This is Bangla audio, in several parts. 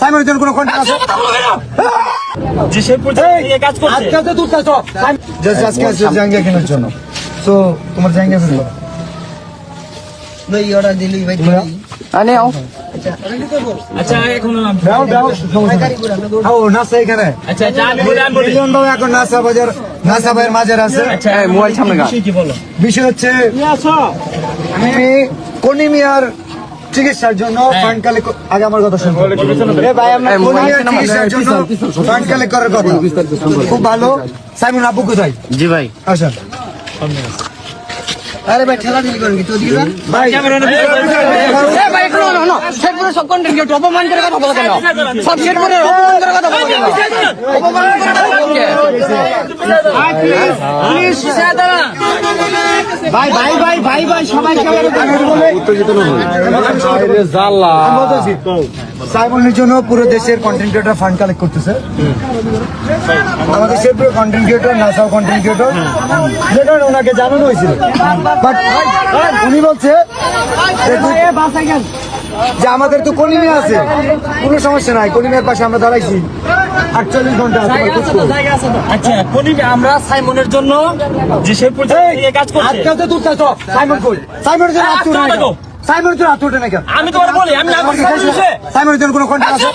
সাইমনের জন্য কোনো কন্ট্যাক্ট আছে? যে সে পর্যন্ত এই কাজ করছে। আজকে তো জাস্ট আজকে আছে জাঙ্গিয়া কেনার জন্য। তো তোমার জাঙ্গিয়া ফেলব ভাই অর্ডার দিলি ভাই আনে আও। আচ্ছা এখন দাও দাও ও নাসা এখানে। আচ্ছা আচ্ছা আমি আমি বলি। মিলন এখন নাসা বাজার নাসা ভাইয়ের মাঝের আছে। আচ্ছা মোবাইল সামনে গা। বিষয় কি বলো? বিষয় হচ্ছে আমি কনিমিয়ার চিকিৎসার জন্য ফান্ড কালেক্ট আগে আমার কথা শুনুন ভাই আমরা চিকিৎসার জন্য ফান্ড কালেক্ট করার কথা খুব ভালো সাইমন আব্বু কোথায় জি ভাই আসেন আরে ভাই ঠেলা ঠেলি করেন কি তো দিবা ভাই এ ভাই একটু না না সেট সব কন্টেন্ট কেউ অপমান করে কথা বলো কেন সব সেট অপমান করে কথা বলো কেন অপমান করে কথা বলো কেন? ভাই ভাই ভাই ভাই ভাই সবাই আমি সাইমনের জন্য পুরো দেশের কন্টেন্ট ক্রিয়েটর ফান্ড কালেক্ট করতেছে। আমাদের দেশের পুরো কন্টেন্ট ক্রিয়েটর নাসাও কন্টেন্ট ক্রিয়েটর যেটা ওনাকে জানানো হয়েছিল। বাট উনি বলছে যে আমাদের তো কলিমে আছে। কোনো সমস্যা নাই কলিমের পাশে আমরা দাঁড়াইছি। আটচল্লিশ ঘণ্টা আচ্ছা আমরা সাইমনের জন্য যে সে এই কাজ করছে। আজকাল তো তুলতে সব সাইমন কই? সাইমনের জন্য হাত উঠে না কেন? সাইমনের জন্য হাত উঠে না কেন? আমি তোমার বলি আমি না করছি সাইমনের জন্য কোনো কন্ট্যাক্ট আছে?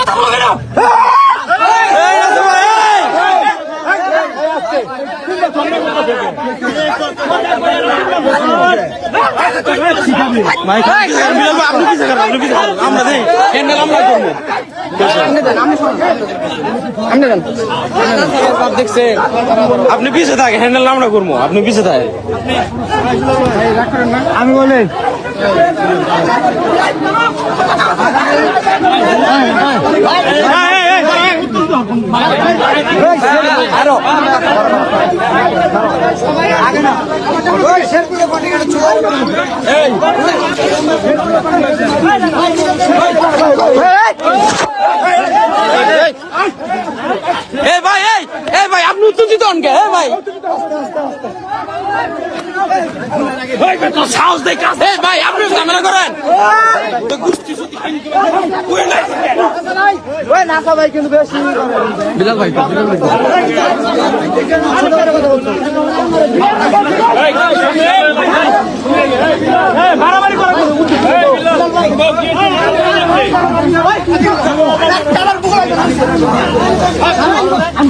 আপনি পিছে থাকে হ্যান্ডেল আমরা করব আপনি পিছে থাকে আমি বলি এ ভাই এই ভাই আপনি উত্তর দিতে অনকে হ্যাঁ ভাই। সাহস দেয় কাছে ভাই আপনি ঝামেলা করেন বিলাল ভাই মারামারি করা আমি